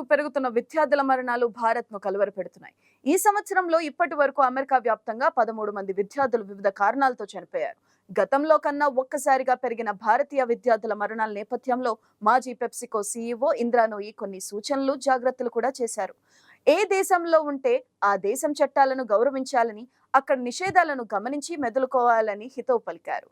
రోజుకు పెరుగుతున్న విద్యార్థుల మరణాలు భారత్ను కలవరపెడుతున్నాయి. ఈ సంవత్సరంలో ఇప్పటి వరకు అమెరికా వ్యాప్తంగా పదమూడు మంది విద్యార్థులు వివిధ కారణాలతో చనిపోయారు. గతంలో కన్నా ఒక్కసారిగా పెరిగిన భారతీయ విద్యార్థుల మరణాల నేపథ్యంలో మాజీ పెప్సికో సీఈఓ ఇంద్రానోయి కొన్ని సూచనలు జాగ్రత్తలు కూడా చేశారు. ఏ దేశంలో ఉంటే ఆ దేశం చట్టాలను గౌరవించాలని అక్కడ నిషేధాలను గమనించి మెదులుకోవాలని హితవు పలికారు.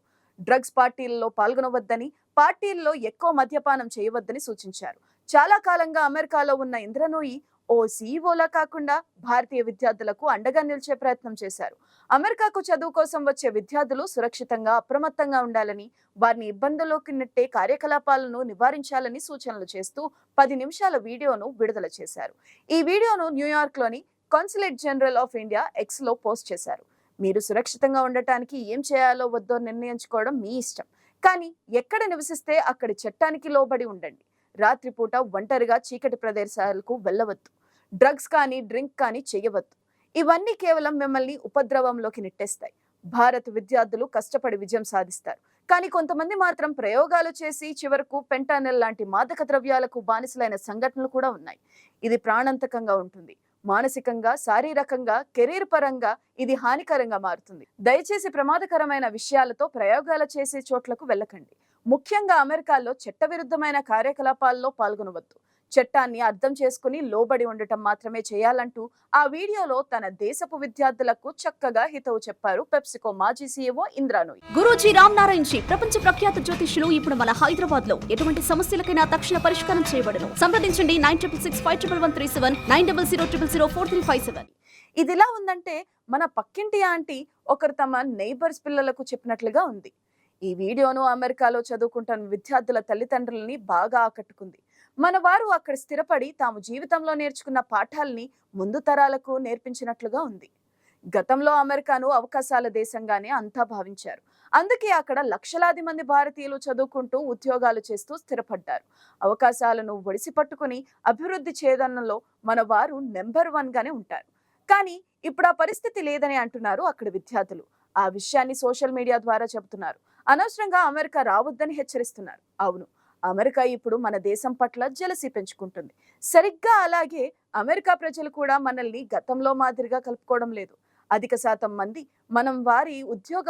డ్రగ్స్ పార్టీల్లో పాల్గొనవద్దని పార్టీల్లో ఎక్కువ మద్యపానం చేయవద్దని సూచించారు. చాలా కాలంగా అమెరికాలో ఉన్న ఇంద్రనూయి ఓ సీఈఓలా కాకుండా భారతీయ విద్యార్థులకు అండగా నిలిచే ప్రయత్నం చేశారు. అమెరికాకు చదువు కోసం వచ్చే విద్యార్థులు సురక్షితంగా అప్రమత్తంగా ఉండాలని వారిని ఇబ్బందుల్లోకి నెట్టే కార్యకలాపాలను నివారించాలని సూచనలు చేస్తూ పది నిమిషాల వీడియోను విడుదల చేశారు. ఈ వీడియోను న్యూయార్క్లోని కాన్సులేట్ జనరల్ ఆఫ్ ఇండియా ఎక్స్లో పోస్ట్ చేశారు. మీరు సురక్షితంగా ఉండటానికి ఏం చేయాలో వద్దో నిర్ణయించుకోవడం మీ ఇష్టం. కానీ ఎక్కడ నివసిస్తే అక్కడి చట్టానికి లోబడి ఉండండి. రాత్రిపూట ఒంటరిగా చీకటి ప్రదేశాలకు వెళ్ళవద్దు. డ్రగ్స్ కానీ డ్రింక్ కానీ చేయవద్దు. ఇవన్నీ కేవలం మిమ్మల్ని ఉపద్రవంలోకి నెట్టేస్తాయి. భారత్ విద్యార్థులు కష్టపడి విజయం సాధిస్తారు. కానీ కొంతమంది మాత్రం ప్రయోగాలు చేసి చివరకు పెంటానెల్ లాంటి మాదక ద్రవ్యాలకు బానిసలైన సంఘటనలు కూడా ఉన్నాయి. ఇది ప్రాణాంతకంగా ఉంటుంది. మానసికంగా శారీరకంగా కెరీర్ పరంగా ఇది హానికరంగా మారుతుంది. దయచేసి ప్రమాదకరమైన విషయాలతో ప్రయోగాలు చేసే చోట్లకు వెళ్ళకండి. ముఖ్యంగా అమెరికాలో చట్టవిరుద్ధమైన కార్యకలాపాల్లో పాల్గొనవద్దు. చట్టాన్ని అర్థం చేసుకుని లోబడి ఉండటం మాత్రమే చేయాలంటూ ఆ వీడియోలో తన దేశపు విద్యార్థులకు చక్కగా హితవు చెప్పారు పెప్సికో మాజీ సీఈఓ ఇంద్రానోయ్ గురూజీ రామ్ నారాయణ్ జీ ప్రపంచ ప్రఖ్యాత జ్యోతిష్యులు ఇప్పుడు మన హైదరాబాద్లో ఎటువంటి సమస్యలకైనా తక్షణ పరిష్కారం చేయబడను సంప్రదించండి nine triple six five triple one three seven nine double zero triple zero four three five seven. ఇది ఇలా ఉందంటే మన పక్కింటి ఆంటీ ఒకరు తమ నైబర్స్ పిల్లలకు చెప్పినట్లుగా ఉంది. ఈ వీడియోను అమెరికాలో చదువుకుంటున్న విద్యార్థుల తల్లిదండ్రులని బాగా ఆకట్టుకుంది. మన వారు అక్కడ స్థిరపడి తాము జీవితంలో నేర్చుకున్న పాఠాల్ని ముందు తరాలకు నేర్పించినట్లుగా ఉంది. గతంలో అమెరికాను అవకాశాల దేశంగానే అంతా భావించారు. అందుకే అక్కడ లక్షలాది మంది భారతీయులు చదువుకుంటూ ఉద్యోగాలు చేస్తూ స్థిరపడ్డారు. అవకాశాలను ఒడిసి పట్టుకుని అభివృద్ధి చేయదనంలో మన వారు నెంబర్ వన్ గానే ఉంటారు. కానీ ఇప్పుడు ఆ పరిస్థితి లేదని అంటున్నారు అక్కడ విద్యార్థులు. ఆ విషయాన్ని సోషల్ మీడియా ద్వారా చెబుతున్నారు. అనవసరంగా అమెరికా రావద్దని హెచ్చరిస్తున్నారు. అవును అమెరికా ఇప్పుడు మన దేశం పట్ల జలసి పెంచుకుంటుంది. సరిగ్గా అలాగే అమెరికా ప్రజలు కూడా మనల్ని గతంలో మాదిరిగా కలుపుకోవడం లేదు. అధిక శాతం మంది మనం వారి ఉద్యోగ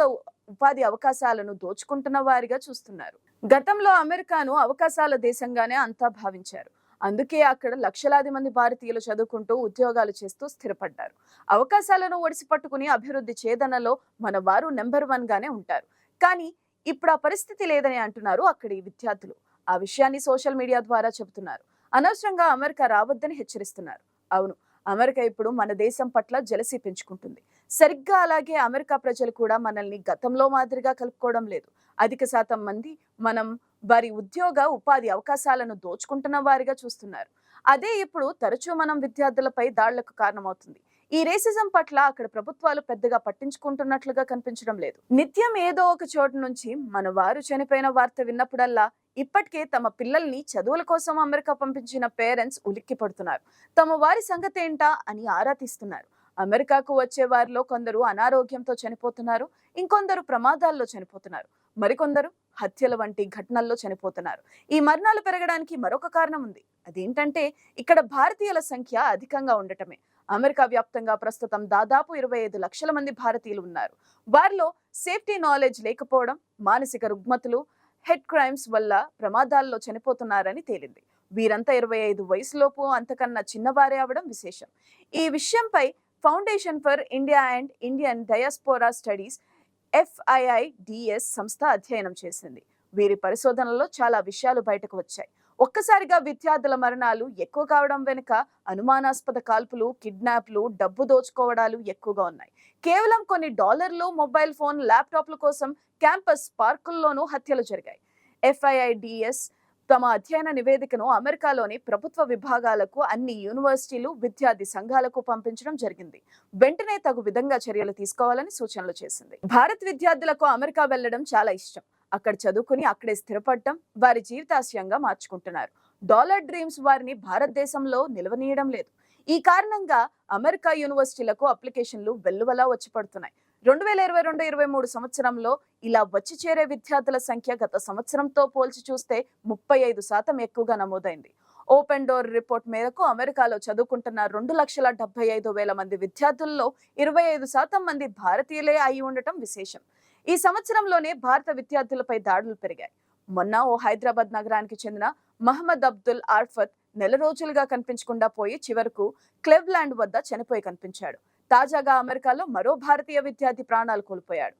ఉపాధి అవకాశాలను దోచుకుంటున్న వారిగా చూస్తున్నారు. గతంలో అమెరికాను అవకాశాల దేశంగానే అంతా భావించారు. అందుకే అక్కడ లక్షలాది మంది భారతీయులు చదువుకుంటూ ఉద్యోగాలు చేస్తూ స్థిరపడ్డారు. అవకాశాలను ఒడిసి పట్టుకుని అభివృద్ధి చేదనలో మన వారు నెంబర్ వన్ గానే ఉంటారు. కానీ ఇప్పుడు ఆ పరిస్థితి లేదని అంటున్నారు అక్కడి విద్యార్థులు. ఆ విషయాన్ని సోషల్ మీడియా ద్వారా చెబుతున్నారు. అనవసరంగా అమెరికా రావద్దని హెచ్చరిస్తున్నారు. అవును అమెరికా ఇప్పుడు మన దేశం పట్ల జలసి పెంచుకుంటుంది. సరిగ్గా అలాగే అమెరికా ప్రజలు కూడా మనల్ని గతంలో మాదిరిగా కలుపుకోవడం లేదు. అధిక శాతం మంది మనం వారి ఉద్యోగ ఉపాధి అవకాశాలను దోచుకుంటున్న వారిగా చూస్తున్నారు. అదే ఇప్పుడు తరచూ మనం విద్యార్థులపై దాడులకు కారణమవుతుంది. ఈ రేసిజం పట్ల అక్కడ ప్రభుత్వాలు పెద్దగా పట్టించుకుంటున్నట్లుగా కనిపించడం లేదు. నిత్యం ఏదో ఒక చోటు నుంచి మన వారు చనిపోయిన వార్త విన్నప్పుడల్లా ఇప్పటికే తమ పిల్లల్ని చదువుల కోసం అమెరికా పంపించిన పేరెంట్స్ ఉలిక్కి పడుతున్నారు. తమ వారి సంగతి ఏంటా అని ఆరా తీస్తున్నారు. అమెరికాకు వచ్చే వారిలో కొందరు అనారోగ్యంతో చనిపోతున్నారు ఇంకొందరు ప్రమాదాల్లో చనిపోతున్నారు మరికొందరు హత్యల వంటి ఘటనల్లో చనిపోతున్నారు. ఈ మరణాలు పెరగడానికి మరొక కారణం ఉంది. అదేంటంటే ఇక్కడ భారతీయుల సంఖ్య అధికంగా ఉండటమే. అమెరికా వ్యాప్తంగా ప్రస్తుతం దాదాపు ఇరవై ఐదు లక్షల మంది భారతీయులు ఉన్నారు. వారిలో సేఫ్టీ నాలెడ్జ్ లేకపోవడం మానసిక రుగ్మతులు హెడ్ క్రైమ్స్ వల్ల ప్రమాదాల్లో చనిపోతున్నారని తేలింది. వీరంతా ఇరవై ఐదు వయసులోపు అంతకన్నా చిన్నవారే అవడం విశేషం. ఈ విషయంపై foundation for India and Indian diaspora studies FIIDS సంస్థ అధ్యయనం చేసింది. వీరి పరిశోధనలో చాలా విషయాలు బయటకు వచ్చాయి. ఒక్కసారిగా విద్యార్థుల మరణాలు ఎక్కువ కావడం వెనుక అనుమానాస్పద కాల్పులు కిడ్నాప్లు డబ్బు దోచుకోవడాలు ఎక్కువగా ఉన్నాయి. కేవలం కొన్ని డాలర్లు మొబైల్ ఫోన్ ల్యాప్టాప్ల కోసం క్యాంపస్ పార్కుల్లోనూ హత్యలు జరిగాయి. ఎఫ్ఐఐడిఎస్ తమ అధ్యయన నివేదికను అమెరికాలోని ప్రభుత్వ విభాగాలకు అన్ని యూనివర్సిటీలు విద్యార్థి సంఘాలకు పంపించడం జరిగింది. వెంటనే తగు విధంగా చర్యలు తీసుకోవాలని సూచనలు చేసింది. భారత్ విద్యార్థులకు అమెరికా వెళ్ళడం చాలా ఇష్టం. అక్కడ చదువుకుని అక్కడే స్థిరపడటం వారి జీవితాశయంగా మార్చుకుంటున్నారు. డాలర్ డ్రీమ్స్ వారిని భారతదేశంలో నిలవనీయడం లేదు. ఈ కారణంగా అమెరికా యూనివర్సిటీలకు అప్లికేషన్లు వెల్లువలా వచ్చి పడుతున్నాయి. రెండు వేల ఇరవై రెండు ఇరవై మూడు సంవత్సరంలో ఇలా వచ్చి చేరే విద్యార్థుల సంఖ్య గత సంవత్సరంతో పోల్చి చూస్తే ముప్పై ఐదు శాతం ఎక్కువగా నమోదైంది. ఓపెన్ డోర్ రిపోర్ట్ మేరకు అమెరికాలో చదువుకుంటున్న రెండు లక్షల డెబ్బై ఐదు వేల మంది విద్యార్థుల్లో ఇరవై ఐదు శాతం మంది భారతీయులే అయి ఉండటం విశేషం. ఈ సంవత్సరంలోనే భారత విద్యార్థులపై దాడులు పెరిగాయి. మొన్న ఓ హైదరాబాద్ నగరానికి చెందిన మహమ్మద్ అబ్దుల్ ఆర్ఫత్ నెల రోజులుగా కనిపించకుండా పోయి చివరకు క్లెవ్లాండ్ వద్ద చనిపోయి కనిపించాడు. తాజాగా అమెరికాలో మరో భారతీయ విద్యార్థి ప్రాణాలు కోల్పోయాడు.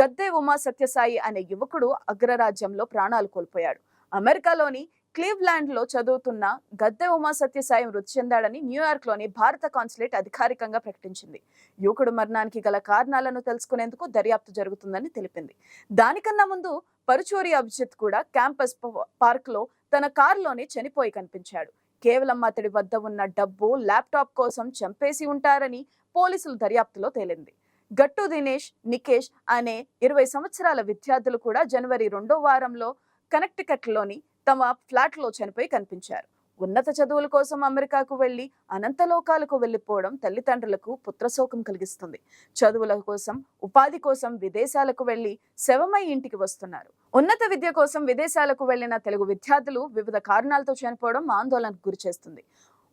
గద్దె ఉమా సత్యసాయి అనే యువకుడు అగ్రరాజ్యంలో ప్రాణాలు కోల్పోయాడు. అమెరికాలోని క్లీవ్లాండ్లో చదువుతున్న గద్దె ఉమా సత్యసాయి మృతి చెందాడని న్యూయార్క్లోని భారత కాన్సులేట్ అధికారికంగా ప్రకటించింది. యువకుడు మరణానికి గల కారణాలను తెలుసుకునేందుకు దర్యాప్తు జరుగుతుందని తెలిపింది. దానికన్నా ముందు పరుచూరి అభిజిత్ కూడా క్యాంపస్ పార్క్లో తన కారులోనే చనిపోయి కనిపించాడు. కేవలం అతడి వద్ద ఉన్న డబ్బు ల్యాప్టాప్ కోసం చంపేసి ఉంటారని పోలీసులు దర్యాప్తులో తేలింది. గట్టు దినేష్ నికేష్ అనే ఇరవై సంవత్సరాల విద్యార్థులు కూడా జనవరి రెండో వారంలో కనెక్టికట్లోని తమ ఫ్లాట్లో చనిపోయి కనిపించారు. ఉన్నత చదువుల కోసం అమెరికాకు వెళ్ళి అనంతలోకాలకు వెళ్ళిపోవడం తల్లిదండ్రులకు పుత్రశోకం కలిగిస్తుంది. చదువుల కోసం ఉపాధి కోసం విదేశాలకు వెళ్ళి శవమై ఇంటికి వస్తున్నారు. ఉన్నత విద్య కోసం విదేశాలకు వెళ్ళిన తెలుగు విద్యార్థులు వివిధ కారణాలతో చనిపోవడం ఆందోళనకు గురిచేస్తుంది.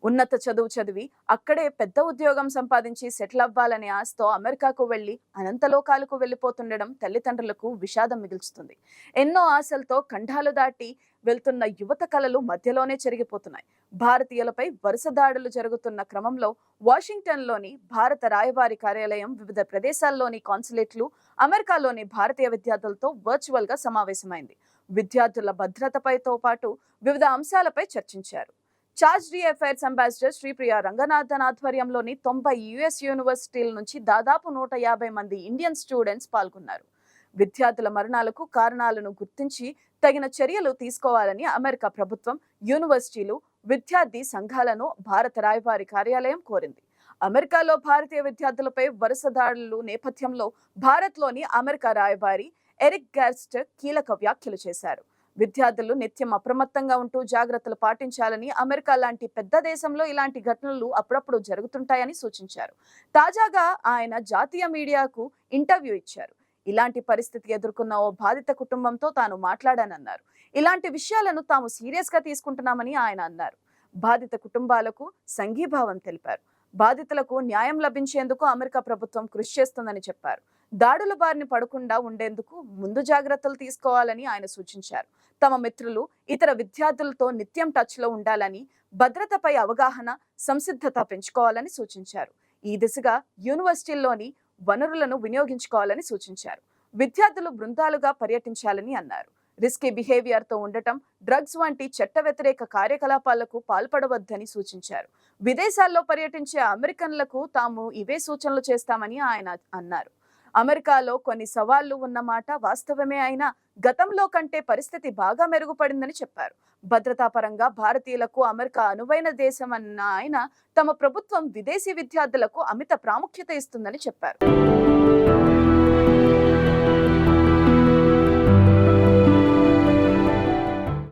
ఉన్నత చదువు చదివి అక్కడే పెద్ద ఉద్యోగం సంపాదించి సెటిల్ అవ్వాలనే ఆశతో అమెరికాకు వెళ్ళి అనంతలోకాలకు వెళ్ళిపోతుండడం తల్లిదండ్రులకు విషాదం మిగుల్చుతుంది. ఎన్నో ఆశలతో ఖండాలు దాటి వెళ్తున్న యువత కళలు మధ్యలోనే చెరిగిపోతున్నాయి. భారతీయులపై వరుస దాడులు జరుగుతున్న క్రమంలో వాషింగ్టన్లోని భారత రాయబారి కార్యాలయం వివిధ ప్రదేశాల్లోని కాన్సులేట్లు అమెరికాలోని భారతీయ విద్యార్థులతో వర్చువల్గా సమావేశమైంది. విద్యార్థుల భద్రతపైతో పాటు వివిధ అంశాలపై చర్చించారు. Charge d affaires ambassador Sripriya Ranganathan ఆధ్వర్యంలోని తొంభై యుఎస్ యూనివర్సిటీల నుంచి దాదాపు నూట యాభై మంది ఇండియన్ స్టూడెంట్స్ పాల్గొన్నారు. విద్యార్థుల మరణాలకు కారణాలను గుర్తించి తగిన చర్యలు తీసుకోవాలని అమెరికా ప్రభుత్వం యూనివర్సిటీలు విద్యార్థి సంఘాలను భారత రాయబారి కార్యాలయం కోరింది. అమెరికాలో భారతీయ విద్యార్థులపై వరుస దాడులు నేపథ్యంలో భారత్లోని అమెరికా రాయబారి ఎరిక్ గార్స్ట్ కీలక వ్యాఖ్యలు చేశారు. విద్యార్థులు నిత్యం అప్రమత్తంగా ఉంటూ జాగ్రత్తలు పాటించాలని అమెరికా లాంటి పెద్ద దేశంలో ఇలాంటి ఘటనలు అప్పుడప్పుడు జరుగుతుంటాయని సూచించారు. తాజాగా ఆయన జాతీయ మీడియాకు ఇంటర్వ్యూ ఇచ్చారు. ఇలాంటి పరిస్థితి ఎదుర్కొన్న ఓ బాధిత కుటుంబంతో తాను మాట్లాడానన్నారు. ఇలాంటి విషయాలను తాము సీరియస్గా తీసుకుంటున్నామని ఆయన అన్నారు. బాధిత కుటుంబాలకు సంఘీభావం తెలిపారు. బాధితులకు న్యాయం లభించేందుకు అమెరికా ప్రభుత్వం కృషి చేస్తుందని చెప్పారు. దాడుల బారిన పడకుండా ఉండేందుకు ముందు జాగ్రత్తలు తీసుకోవాలని ఆయన సూచించారు. తమ మిత్రులు ఇతర విద్యార్థులతో నిత్యం టచ్లో ఉండాలని భద్రతపై అవగాహన సంసిద్ధత పెంచుకోవాలని సూచించారు. ఈ దిశగా యూనివర్సిటీల్లోని వనరులను వినియోగించుకోవాలని సూచించారు. విద్యార్థులు బృందాలుగా పర్యటించాలని అన్నారు. రిస్కీ బిహేవియర్తో ఉండటం డ్రగ్స్ వంటి చట్ట వ్యతిరేక కార్యకలాపాలకు పాల్పడవద్దని సూచించారు. విదేశాల్లో పర్యటించే అమెరికన్లకు తాము ఇవే సూచనలు చేస్తామని ఆయన అన్నారు. అమెరికాలో కొన్ని సవాళ్ళు ఉన్నమాట వాస్తవమే అయినా గతంలో కంటే పరిస్థితి బాగా మెరుగుపడిందని చెప్పారు. భద్రతా పరంగా భారతీయులకు అమెరికా అనువైన దేశం అన్న ఆయన తమ ప్రభుత్వం విదేశీ విద్యార్థులకు అమిత ప్రాముఖ్యత ఇస్తుందని చెప్పారు.